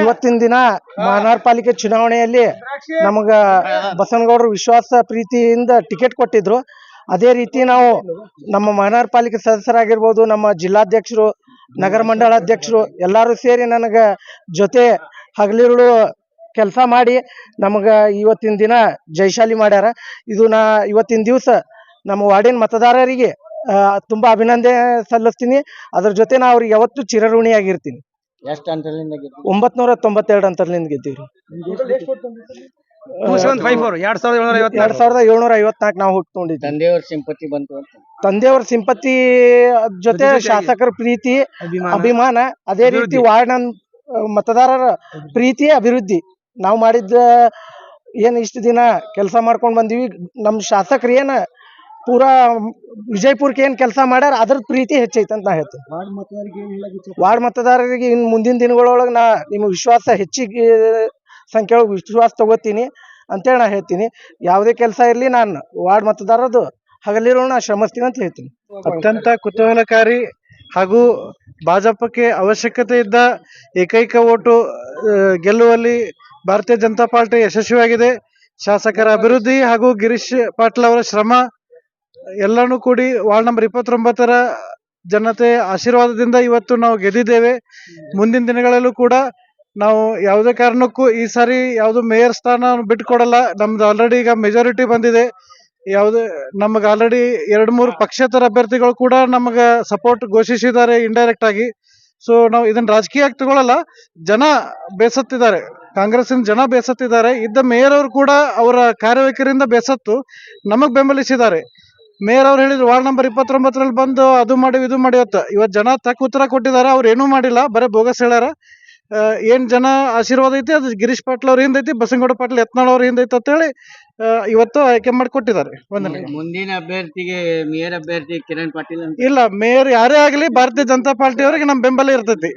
ಇವತ್ತಿನ ದಿನ ಮಹಾನಗರ ಪಾಲಿಕೆ ಚುನಾವಣೆಯಲ್ಲಿ ನಮಗ ಬಸನಗೌಡರು ವಿಶ್ವಾಸ ಪ್ರೀತಿಯಿಂದ ಟಿಕೆಟ್ ಕೊಟ್ಟಿದ್ರು. ಅದೇ ರೀತಿ ನಾವು ನಮ್ಮ ಮಹಾನಗರ ಪಾಲಿಕೆ ಸದಸ್ಯರಾಗಿರ್ಬೋದು ನಮ್ಮ ಜಿಲ್ಲಾಧ್ಯಕ್ಷರು ನಗರ ಮಂಡಳ ಅಧ್ಯಕ್ಷರು ಎಲ್ಲರೂ ಸೇರಿ ನನಗೆ ಜೊತೆ ಹಗಲಿರುಳು ಕೆಲಸ ಮಾಡಿ ನಮಗ ಇವತ್ತಿನ ದಿನ ಜಯಶಾಲಿ ಮಾಡ್ಯಾರ. ಇದು ನಾ ಇವತ್ತಿನ ದಿವಸ ನಮ್ಮ ವಾರ್ಡಿನ ಮತದಾರರಿಗೆ ತುಂಬಾ ಅಭಿನಂದನೆ ಸಲ್ಲಿಸ್ತೀನಿ. ಅದ್ರ ಜೊತೆ ನಾ ಅವ್ರಿಗೆ ಯಾವತ್ತೂ ಚಿರಋಣಿಯಾಗಿರ್ತೀನಿ. ಎಷ್ಟು ಅಂತರದಿಂದ ಗೆದ್ದು ಒಂಬತ್ನೂರ ತೊಂಬತ್ತೆರಡು ಅಂತರ್ಲಿಂದ ಗೆದ್ದೀವಿ ಎರಡ್ ಸಾವಿರದ ಏಳ್ನೂರ ಐವತ್ತು ಎರಡ್ ಸಾವಿರದ ಏಳ್ನೂರ ಐವತ್ನಾಲ್ಕು ನಾವು ಹುಟ್ಕೊಂಡಿದ್ವಿ. ತಂದೆಯವ್ರ ಸಿಂಪತಿ ಬಂತು ಅಂತ. ತಂದೆಯವ್ರ ಸಿಂಪತಿ ಜೊತೆ. ಶಾಸಕರ ಪ್ರೀತಿ ಅಭಿಮಾನ. ಅಭಿಮಾನ ಅದೇ ರೀತಿ ವಾರ್ಡ್ ಮತದಾರರ ಪ್ರೀತಿ ಅಭಿವೃದ್ಧಿ. ನಾವು ಮಾಡಿದ್ದ ಏನ್ ಇಷ್ಟು ದಿನ ಕೆಲಸ ಮಾಡ್ಕೊಂಡ್ ಬಂದೀವಿ. ನಮ್ ಶಾಸಕರು ಏನ ಪೂರಾ ವಿಜಯಪುರಕ್ಕೆ ಏನ್ ಕೆಲಸ ಮಾಡ್ಯಾರ ಅದ್ರ ಪ್ರೀತಿ ಹೆಚ್ಚೈತೆ ಅಂತ ನಾ ಹೇಳ್ತೀನಿ. ವಾರ್ಡ್ ಮತದಾರರಿಗೆ ಇನ್ ಮುಂದಿನ ದಿನಗಳೊಳಗೆ ನಾ ನಿಮ್ಮ ವಿಶ್ವಾಸ ಹೆಚ್ಚಿಗೆ ಸಂಖ್ಯೆ ಒಳಗೆ ವಿಶ್ವಾಸ ತಗೋತೀನಿ ಅಂತೇಳಿ ನಾ ಹೇಳ್ತೀನಿ. ಯಾವುದೇ ಕೆಲಸ ಇರಲಿ ನಾನು ವಾರ್ಡ್ ಮತದಾರದು ಹಗಲಿರೋ ನಾ ಶ್ರಮಿಸ್ತೀನಿ ಅಂತ ಹೇಳ್ತೀನಿ. ಅತ್ಯಂತ ಕುತೂಹಲಕಾರಿ ಹಾಗೂ ಭಾಜಪಕ್ಕೆ ಅವಶ್ಯಕತೆ ಇದ್ದ ಏಕೈಕ ಓಟು ಗೆಲ್ಲುವಲ್ಲಿ ಭಾರತೀಯ ಜನತಾ ಪಾರ್ಟಿ ಯಶಸ್ವಿಯಾಗಿದೆ. ಶಾಸಕರ ಅಭಿವೃದ್ಧಿ ಹಾಗೂ ಗಿರೀಶ್ ಪಾಟೀಲ್ ಅವರ ಶ್ರಮ ಎಲ್ಲನೂ ಕೂಡಿ ವಾರ್ಡ್ ನಂಬರ್ ಇಪ್ಪತ್ತೊಂಬತ್ತರ ಜನತೆ ಆಶೀರ್ವಾದದಿಂದ ಇವತ್ತು ನಾವು ಗೆದ್ದಿದ್ದೇವೆ. ಮುಂದಿನ ದಿನಗಳಲ್ಲೂ ಕೂಡ ನಾವು ಯಾವುದೇ ಕಾರಣಕ್ಕೂ ಈ ಸಾರಿ ಯಾವುದು ಮೇಯರ್ ಸ್ಥಾನ ಬಿಟ್ಕೊಡಲ್ಲ. ನಮ್ದು ಆಲ್ರೆಡಿ ಈಗ ಮೆಜಾರಿಟಿ ಬಂದಿದೆ. ಯಾವುದೇ, ನಮಗೆ ಆಲ್ರೆಡಿ ಎರಡು ಮೂರು ಪಕ್ಷೇತರ ಅಭ್ಯರ್ಥಿಗಳು ಕೂಡ ನಮಗೆ ಸಪೋರ್ಟ್ ಘೋಷಿಸಿದ್ದಾರೆ ಇಂಡೈರೆಕ್ಟ್ ಆಗಿ. ಸೊ ನಾವು ಇದನ್ನ ರಾಜಕೀಯ ತಗೊಳ್ಳಲ್ಲ ಜನ ಬೇಸತ್ತಿದ್ದಾರೆ. ಕಾಂಗ್ರೆಸ್ಸಿನ ಜನ ಬೇಸತ್ತಿದ್ದಾರೆ. ಇದ್ದ ಮೇಯರ್ ಅವರು ಕೂಡ ಅವರ ಕಾರ್ಯವೈಖರಿಯಿಂದ ಬೇಸತ್ತು ನಮಗ್ ಬೆಂಬಲಿಸಿದ್ದಾರೆ. ಮೇಯರ್ ಅವ್ರು ಹೇಳಿದ್ರು ವಾರ್ಡ್ ನಂಬರ್ ಇಪ್ಪತ್ತೊಂಬತ್ತರಲ್ಲಿ ಬಂದು ಅದು ಮಾಡಿ ಇದು ಮಾಡಿ ಅಂತ. ಇವತ್ತು ಜನ ತಕ್ಕ ಉತ್ತರ ಕೊಟ್ಟಿದ್ದಾರೆ ಅವ್ರು ಏನೂ ಮಾಡಿಲ್ಲ. ಬರೀ ಬೋಗಸ್ ಹೇಳ್ಯಾರ. ಏನು ಜನ ಆಶೀರ್ವಾದ ಐತಿ? ಅದು ಗಿರೀಶ್ ಪಾಟೀಲ್ ಅವ್ರ ಹಿಂದೈತಿ ಬಸನಗೌಡ ಪಾಟೀಲ್ ಯತ್ನಾಳ್ ಅವ್ರ ಹಿಂದೈತಿ ಅಂತೇಳಿ ಹೇಳಿ ಇವತ್ತು ಆಯ್ಕೆ ಮಾಡಿ ಕೊಟ್ಟಿದ್ದಾರೆ ಒಂದನೇ ಮುಂದಿನ ಅಭ್ಯರ್ಥಿಗೆ ಮೇಯರ್ ಅಭ್ಯರ್ಥಿ ಕಿರಣ್ ಪಾಟೀಲ್ ಇಲ್ಲ ಮೇಯರ್ ಯಾರೇ ಆಗಲಿ ಭಾರತೀಯ ಜನತಾ ಪಾರ್ಟಿ ಅವರಿಗೆ ನಮ್ ಬೆಂಬಲ ಇರ್ತೈತಿ.